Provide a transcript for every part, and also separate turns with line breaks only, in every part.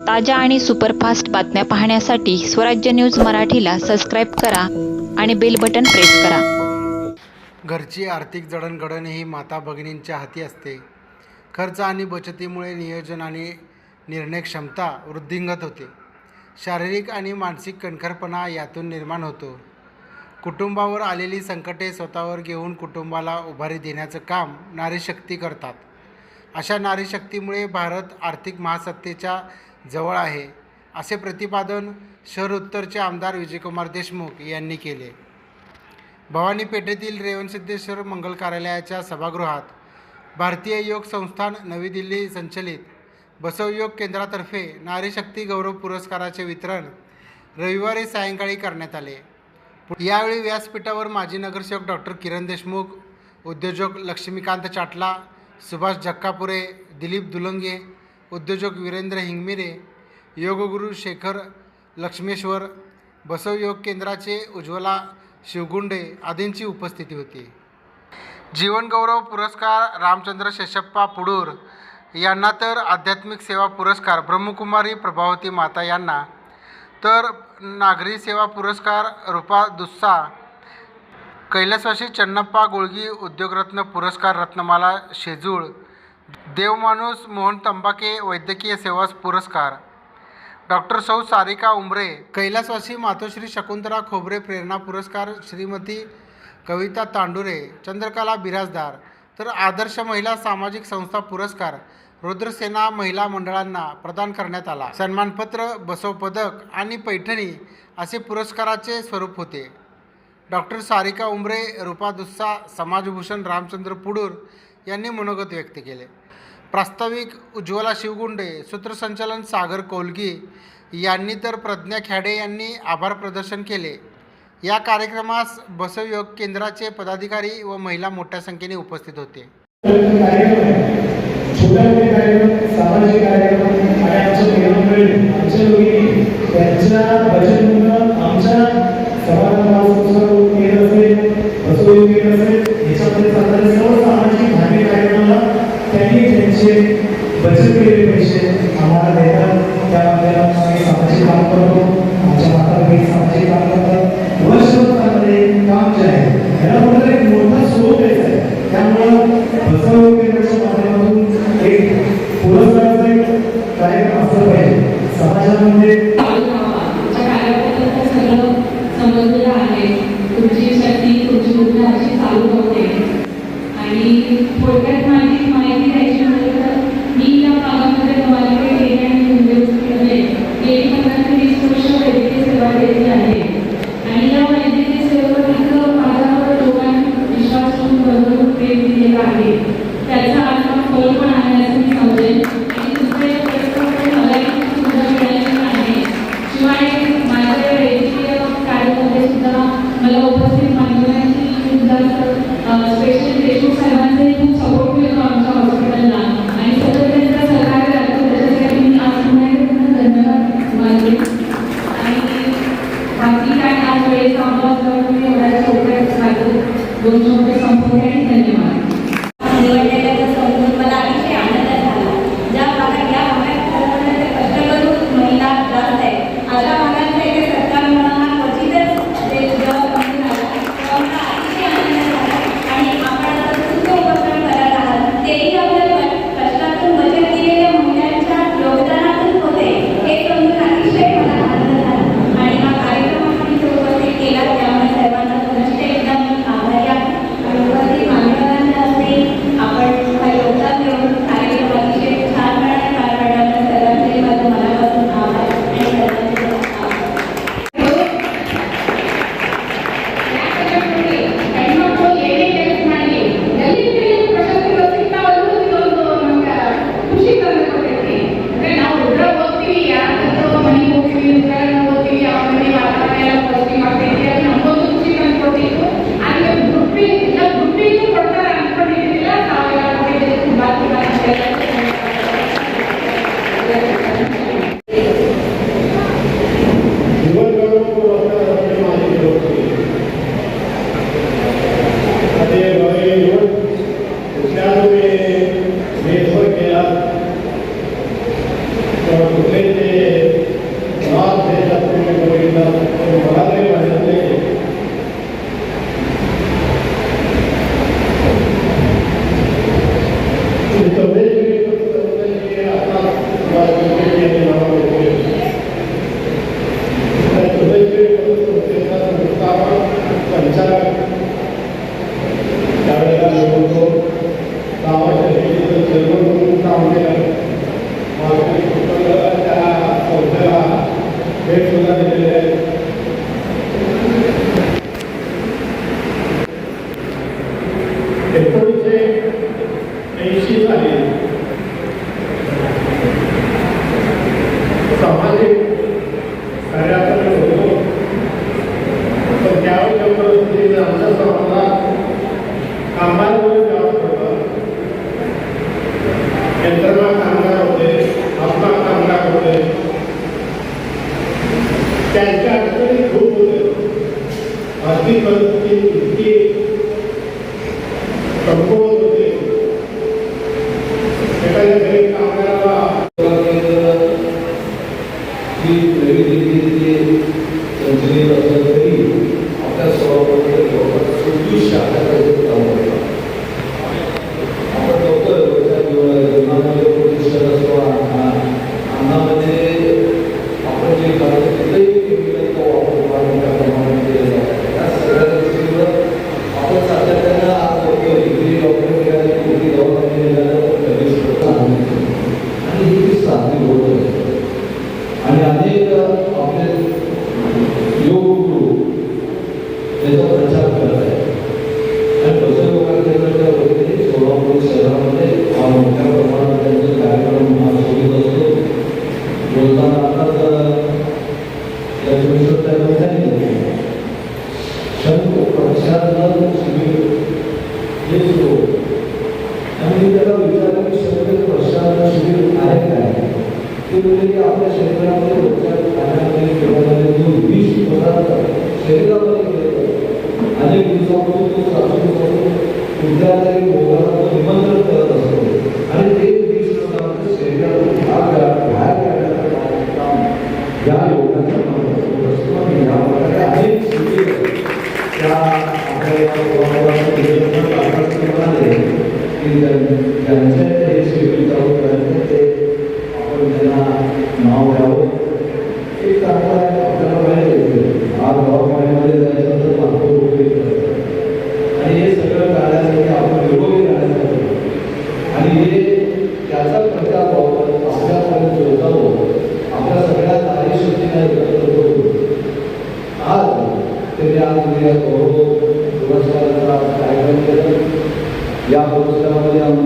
ताज्या आणि सुपरफास्ट बातम्या पाहण्यासाठी स्वराज्य न्यूज मराठीला सबस्क्राईब करा आणि बेल बटन प्रेस करा.
घरची आर्थिक जडणघडण ही माता भगिनींच्या हाती असते. खर्च आणि बचतीमुळे नियोजन आणि निर्णय क्षमता वृद्धिंगत होते. शारीरिक आणि मानसिक कणखरपणा यातून निर्माण होतो. कुटुंबावर आलेली संकटे स्वतःवर घेऊन कुटुंबाला उभारी देण्याचं काम नारीशक्ती करतात. अशा नारीशक्तीमुळे भारत आर्थिक महासत्तेच्या जवळ आहे असे प्रतिपादन शहर उत्तरचे आमदार विजयकुमार देशमुख यांनी केले. भवानी पेठेतील रेवणसिद्धेश्वर मंगल कार्यालयाच्या सभागृहात भारतीय योग संस्थान नवी दिल्ली संचलित बसवयोग केंद्रातर्फे नारी शक्ती गौरव पुरस्काराचे वितरण रविवारी सायंकाळी करण्यात आले. यावेळी व्यासपीठावर माजी नगरसेवक डॉक्टर किरण देशमुख उद्योजक लक्ष्मीकांत चाटला सुभाष जक्कापुरे दिलीप दुलंगे उद्योजक वीरेंद्र हिंगमिरे योगगुरू शेखर लक्ष्मेश्वर बसवयोग केंद्राचे उज्ज्वला शिवगुंडे आदींची उपस्थिती होती. जीवनगौरव पुरस्कार रामचंद्र शेषप्पा पुडूर यांना तर आध्यात्मिक सेवा पुरस्कार ब्रह्मकुमारी प्रभावती माता यांना तर नागरी सेवा पुरस्कार रूपा दुस्सा कैलासवासी चन्नप्पा गोळगी उद्योगरत्न पुरस्कार रत्नमाला शेजूळ देवमाणूस मोहन तंबाके वैद्यकीय सेवा पुरस्कार. डॉक्टर सौ सारिका उमरे कैलासवासी मातोश्री शकुंतला खोबरे प्रेरणा पुरस्कार श्रीमती कविता तांडुरे चंद्रकला बिराजदार. तर आदर्श महिला सामाजिक संस्था पुरस्कार रुद्रसेना महिला मंडळांना प्रदान करण्यात आला. सन्मानपत्र बसव पदक आणि पैठणी असे पुरस्काराचे स्वरूप होते. डॉक्टर सारिका उमरे रूपा दुस्सा समाजभूषण रामचंद्र पुडूर यांनी मनोगत व्यक्त केले. प्रास्ताविक उज्ज्वला शिवगुंडे सूत्रसंचालन सागर कोलगी यांनी तर प्रज्ञा खॅडे यांनी आभार प्रदर्शन केले. या कार्यक्रमास बसवयोग केंद्राचे पदाधिकारी व महिला मोठ्या संख्येने उपस्थित होते.
छोट्या सामाजिक बचत केलेले पैसे आम्हाला देतात त्यामध्ये आम्ही सामाजिक काम करतो आमच्या माता बहिणी सामाजिक काम करतात वर्षभरामध्ये काम जे आहे याला म्हणतात एक मोठा स्रोत आहे त्यामुळं फसवणूक केंद्राच्या माध्यमातून एक पुरस्काराचा एक कार्यक्रम असला पाहिजे. समाजामध्ये
त्यांचे
कार्यक्रम सुरू असतो बोलताना आताच त्याचे मिश्र त्यांनी सांगितले आणि त्याला विचारलं की आहे काय ते म्हणजे की आपल्या शरीरामध्ये रोजच्या खाण्यामध्ये अनेक दिवसापासून कुठल्या तरी भोगाला की त्यांचे ते आपण त्यांना नाव द्यावं एक चांगला आपल्याला माहिती होते जायचं तर हे सगळं काढण्यासाठी आपण निरोगी आणि हे त्याचा प्रचार व्हावं आपल्यापर्यंत पोहोचावं आपल्या आज ते आज उद्या yang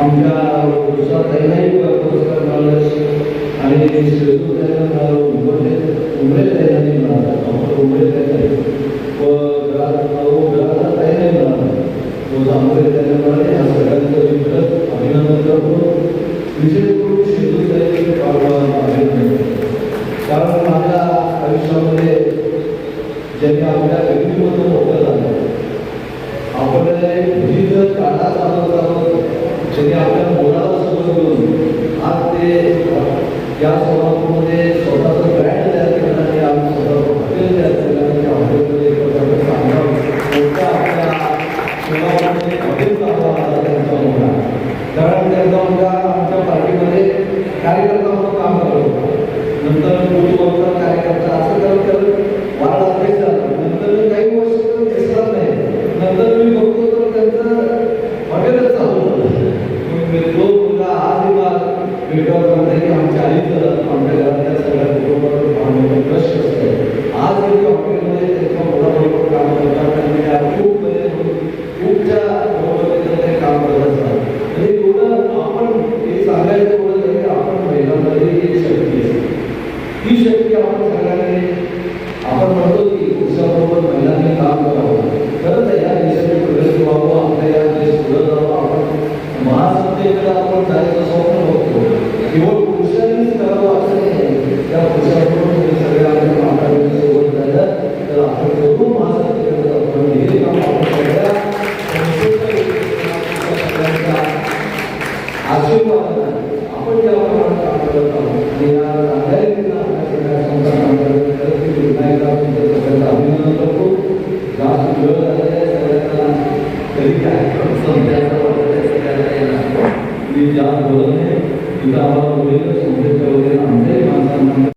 आमच्या उषाताईलाही पुरस्कार मिळाला आणि श्रेष्ठताईला उमरे उमरे ताईलाही मिळाला. डॉक्टर उमरे ताईलाही. व ग्राहकाताईलाही मिळाला. व सामोरे ताईला मिळाले या सगळ्यांचं मी परत अभिनंदन करतो. विशेष करून शेतूताईचे कारण माझ्या आयुष्यामध्ये ज्यांनी आपल्या व्यक्तिमत्व मोठं झालं आपण जी जर काढा चालवत आहोत ज्यांनी आपल्या मुलाला सोबत घेऊन आज ते या स्वभावामध्ये स्वतःचं obrigado, não आशीर्वाद आपण ज्या करत आहोत आणि या राधायला विनायकाला सगळ्यांना अभिनंदन करतो जास्त वेळ झालेल्या सगळ्यांना तरी कार्यक्रम संध्याचा वगैरे सगळ्यांना येणार मी ज्या बोलत आहे तिथं आम्हाला बोलेलं संध्याच्या वगैरे आमच्याही माणसांना